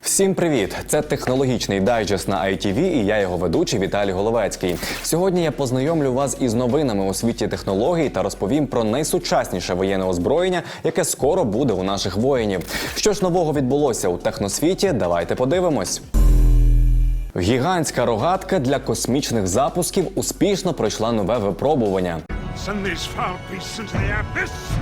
Всім привіт! Це технологічний дайджест на ITV і я його ведучий Віталій Головецький. Сьогодні я познайомлю вас із новинами у світі технологій та розповім про найсучасніше воєнне озброєння, яке скоро буде у наших воїнів. Що ж нового відбулося у техносвіті? Давайте подивимось. Гігантська рогатка для космічних запусків успішно пройшла нове випробування. The abyss!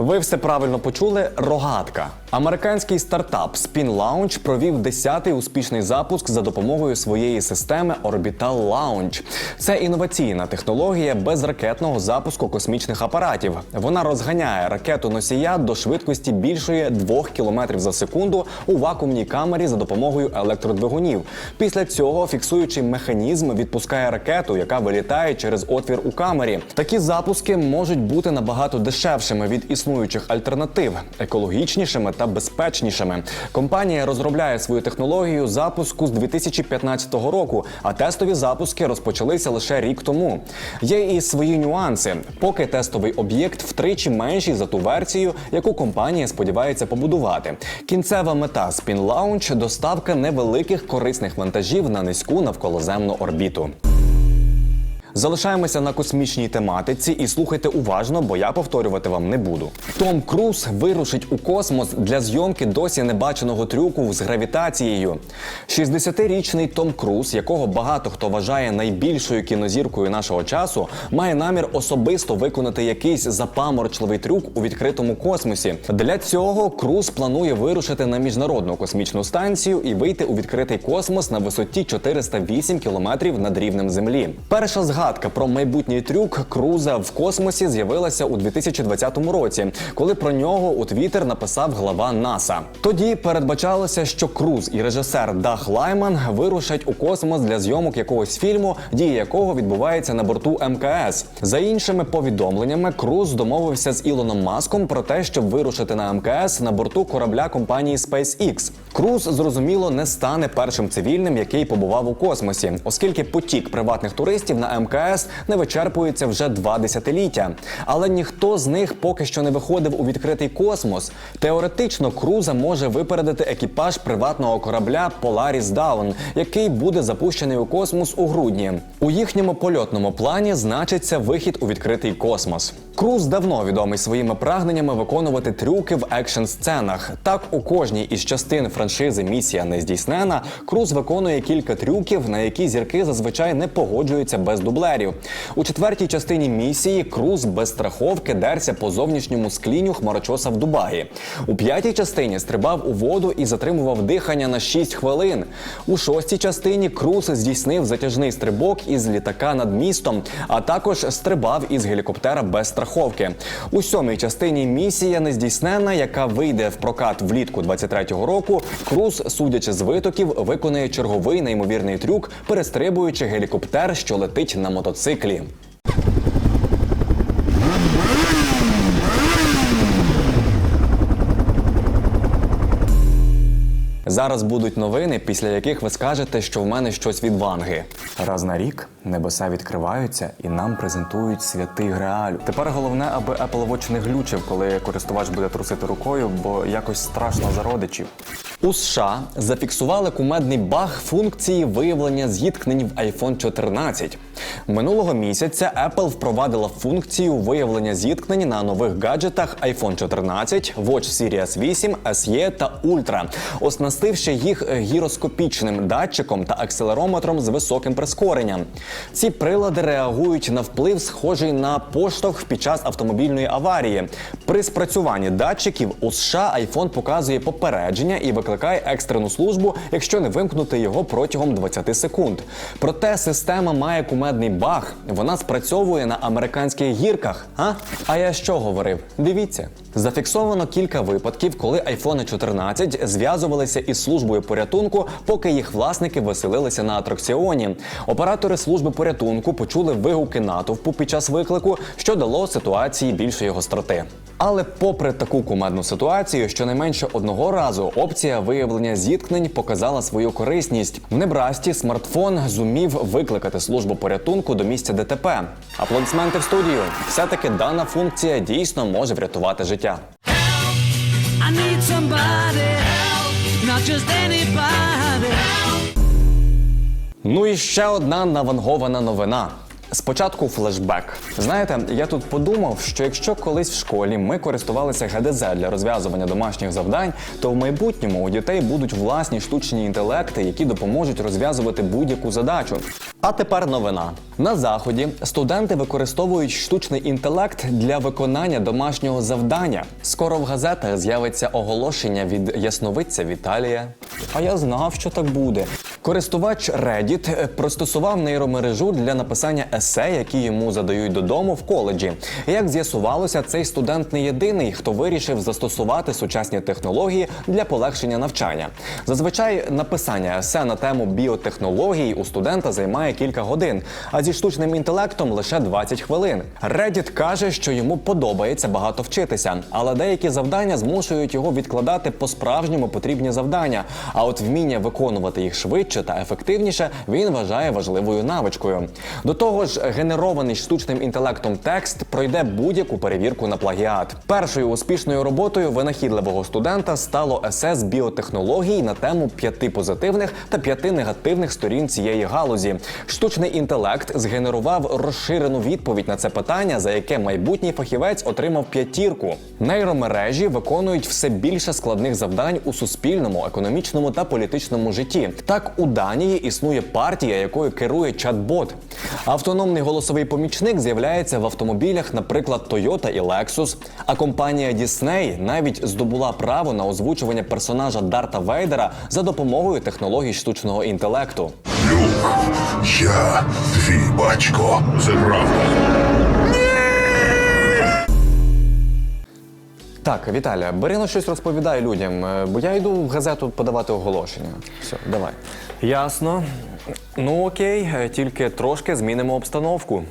Ви все правильно почули. Рогатка. Американський стартап Spin Launch провів 10-й успішний запуск за допомогою своєї системи Orbital Launch. Це інноваційна технологія безракетного запуску космічних апаратів. Вона розганяє ракету носія до швидкості більшої 2 км за секунду у вакуумній камері за допомогою електродвигунів. Після цього фіксуючий механізм відпускає ракету, яка вилітає через отвір у камері. Такі запуски можуть бути набагато дешевшими від існуючих альтернатив, екологічнішими та безпечнішими. Компанія розробляє свою технологію запуску з 2015 року, а тестові запуски розпочалися лише рік тому. Є і свої нюанси. Поки тестовий об'єкт втричі менший за ту версію, яку компанія сподівається побудувати. Кінцева мета Spin Launch – доставка невеликих корисних вантажів на низьку навколоземну орбіту. Залишаємося на космічній тематиці і слухайте уважно, бо я повторювати вам не буду. Том Круз вирушить у космос для зйомки досі небаченого трюку з гравітацією. 60-річний Том Круз, якого багато хто вважає найбільшою кінозіркою нашого часу, має намір особисто виконати якийсь запаморчливий трюк у відкритому космосі. Для цього Круз планує вирушити на міжнародну космічну станцію і вийти у відкритий космос на висоті 408 кілометрів над рівнем Землі. Перша згадка про майбутній трюк Круза в космосі з'явилася у 2020 році, коли про нього у Твіттер написав глава НАСА. Тоді передбачалося, що Круз і режисер Дах Лайман вирушать у космос для зйомок якогось фільму, дія якого відбувається на борту МКС. За іншими повідомленнями, Круз домовився з Ілоном Маском про те, щоб вирушити на МКС на борту корабля компанії SpaceX. Круз зрозуміло не стане першим цивільним, який побував у космосі, оскільки потік приватних туристів на МКС не вичерпується вже два десятиліття. Але ніхто з них поки що не виходив у відкритий космос. Теоретично Круза може випередити екіпаж приватного корабля Polaris Dawn, який буде запущений у космос у грудні. У їхньому польотному плані значиться вихід у відкритий космос. Круз давно відомий своїми прагненнями виконувати трюки в екшн сценах. Так, у кожній із частин франшизи Місія не здійснена. Круз виконує кілька трюків, на які зірки зазвичай не погоджуються без дублерів. У четвертій частині місії Круз без страховки дерся по зовнішньому склінню хмарочоса в Дубаї. У п'ятій частині стрибав у воду і затримував дихання на 6 хвилин. У шостій частині Круз здійснив затяжний стрибок із літака над містом, а також стрибав із гелікоптера без страховки. У сьомій частині місія нездійснена, яка вийде в прокат влітку 23-го року. Круз, судячи з витоків, виконає черговий неймовірний трюк, перестрибуючи гелікоптер, що летить на мотоциклі. Зараз будуть новини, після яких ви скажете, що в мене щось від ванги. Раз на рік небеса відкриваються і нам презентують святий Греаль. Тепер головне, аби Apple Watch не глючив, коли користувач буде трусити рукою, бо якось страшно за родичів. У США зафіксували кумедний баг функції виявлення зіткнень в iPhone 14. Минулого місяця Apple впровадила функцію виявлення зіткнень на нових гаджетах iPhone 14, Watch Series 8, SE та Ultra, оснастивши їх гіроскопічним датчиком та акселерометром з високим прискоренням. Ці прилади реагують на вплив, схожий на поштовх під час автомобільної аварії. При спрацюванні датчиків у США iPhone показує попередження і викликає екстрену службу, якщо не вимкнути його протягом 20 секунд. Проте система має кумедний баг. Вона спрацьовує на американських гірках. А? А я що говорив? Дивіться. Зафіксовано кілька випадків, коли айфони 14 зв'язувалися із службою порятунку, поки їх власники веселилися на атракціоні. Оператори служби порятунку почули вигуки натовпу під час виклику, що дало ситуації більшої гостроти. Але попри таку кумедну ситуацію, щонайменше одного разу опція виявлення зіткнень показала свою корисність. В Небрасті смартфон зумів викликати службу порятунку до місця ДТП. Аплодисменти в студію. Все-таки дана функція дійсно може врятувати життя. I need somebody help, not just anybody. Ну і ще одна навангована новина. Спочатку флешбек. Знаєте, я тут подумав, що якщо колись в школі ми користувалися ГДЗ для розв'язування домашніх завдань, то в майбутньому у дітей будуть власні штучні інтелекти, які допоможуть розв'язувати будь-яку задачу. А тепер новина. На заході студенти використовують штучний інтелект для виконання домашнього завдання. Скоро в газетах з'явиться оголошення від ясновидця Віталія. А я знав, що так буде. Користувач Reddit е, пристосував нейромережу для написання есе, які йому задають додому в коледжі. Як з'ясувалося, цей студент не єдиний, хто вирішив застосувати сучасні технології для полегшення навчання. Зазвичай написання есе на тему біотехнологій у студента займає кілька годин, а зі штучним інтелектом лише 20 хвилин. Reddit каже, що йому подобається багато вчитися, але деякі завдання змушують його відкладати по-справжньому потрібні завдання. А от вміння виконувати їх швидше та ефективніше він вважає важливою навичкою. До того ж, генерований штучним інтелектом текст пройде будь-яку перевірку на плагіат. Першою успішною роботою винахідливого студента стало есе біотехнологій на тему п'яти позитивних та п'яти негативних сторін цієї галузі. Штучний інтелект згенерував розширену відповідь на це питання, за яке майбутній фахівець отримав п'ятірку. Нейромережі виконують все більше складних завдань у суспільному, економічному та політичному житті. Так у Данії існує партія, якою керує чат-бот. Автономний голосовий помічник з'являється в автомобілях, наприклад, Toyota і Lexus. А компанія Disney навіть здобула право на озвучування персонажа Дарта Вейдера за допомогою технологій штучного інтелекту. Люк, я твій батько. Це правда. Так, Віталя, бери на щось розповідай людям, е, бо я йду в газету подавати оголошення. Все, давай. Ясно. Ну окей, е, тільки трошки змінимо обстановку.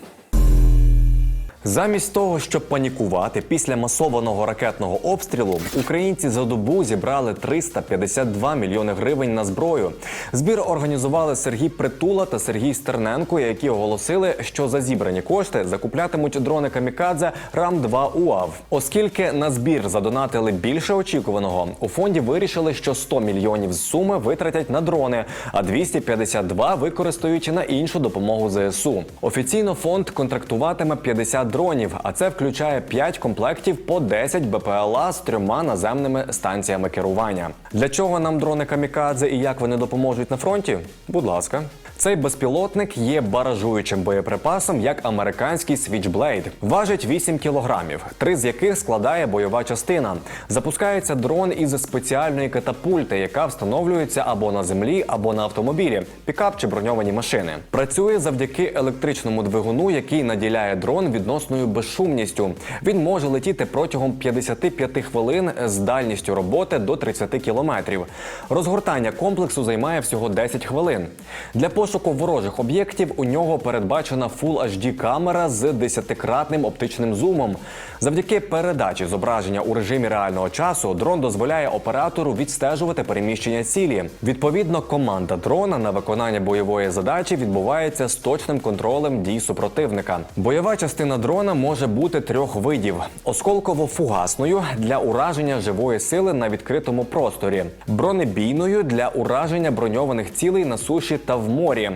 Замість того, щоб панікувати після масованого ракетного обстрілу, українці за добу зібрали 352 мільйони гривень на зброю. Збір організували Сергій Притула та Сергій Стерненко, які оголосили, що за зібрані кошти закуплятимуть дрони камікадзе рам 2 УАВ. Оскільки на збір задонатили більше очікуваного, у фонді вирішили, що 100 мільйонів з суми витратять на дрони, а 252 використають на іншу допомогу ЗСУ. Офіційно фонд контрактуватиме 50 дронів, а це включає 5 комплектів по 10 БПЛА з трьома наземними станціями керування. Для чого нам дрони камікадзе і як вони допоможуть на фронті? Будь ласка. Цей безпілотник є баражуючим боєприпасом, як американський Switchblade. Важить 8 кілограмів, три з яких складає бойова частина. Запускається дрон із спеціальної катапульти, яка встановлюється або на землі, або на автомобілі, пікап чи броньовані машини. Працює завдяки електричному двигуну, який наділяє дрон відносною безшумністю. Він може летіти протягом 55 хвилин з дальністю роботи до 30 кілометрів. Розгортання комплексу займає всього 10 хвилин. Для пошуку ворожих об'єктів у нього передбачена Full HD камера з 10-кратним оптичним зумом. Завдяки передачі зображення у режимі реального часу дрон дозволяє оператору відстежувати переміщення цілі. Відповідно, команда дрона на виконання бойової задачі відбувається з точним контролем дій супротивника. Бойова частина дрона може бути трьох видів: осколково-фугасною для ураження живої сили на відкритому просторі, бронебійною для ураження броньованих цілей на суші та в морі,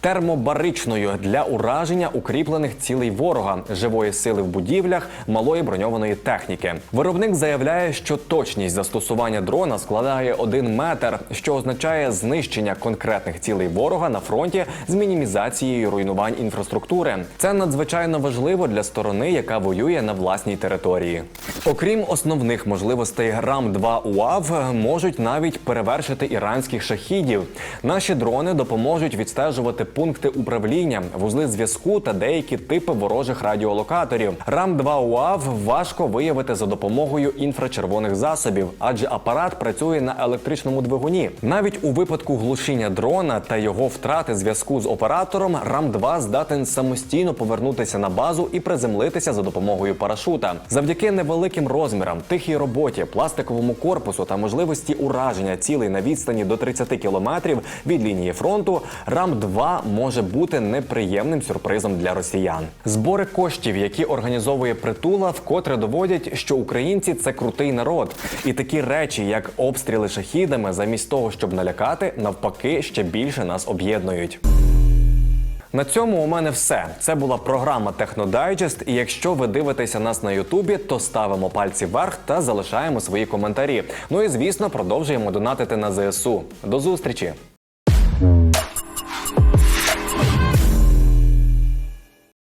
термобаричною для ураження укріплених цілей ворога, живої сили в будівлях, малої броньованої техніки. Виробник заявляє, що точність застосування дрона складає 1 метр, що означає знищення конкретних цілей ворога на фронті з мінімізацією руйнувань інфраструктури. Це надзвичайно важливо для сторони, яка воює на власній території. Окрім основних можливостей рам 2 УАВ можуть навіть перевершити іранських шахідів. Наші дрони допоможуть відстежувати пункти управління, вузли зв'язку та деякі типи ворожих радіолокаторів. Рам 2 УАВ важко виявити за допомогою інфрачервоних засобів, адже апарат працює на електричному двигуні. Навіть у випадку глушіння дрона та його втрати зв'язку з оператором, Рам 2 здатен самостійно повернутися на базу приземлитися за допомогою парашута. Завдяки невеликим розмірам, тихій роботі, пластиковому корпусу та можливості ураження цілей на відстані до 30 кілометрів від лінії фронту, Рам 2 може бути неприємним сюрпризом для росіян. Збори коштів, які організовує притула, вкотре доводять, що українці це крутий народ, і такі речі, як обстріли шахідами, замість того, щоб налякати, навпаки, ще більше нас об'єднують. На цьому у мене все. Це була програма Технодайджест. І якщо ви дивитеся нас на Ютубі, то ставимо пальці вверх та залишаємо свої коментарі. Ну і звісно, продовжуємо донатити на ЗСУ. До зустрічі!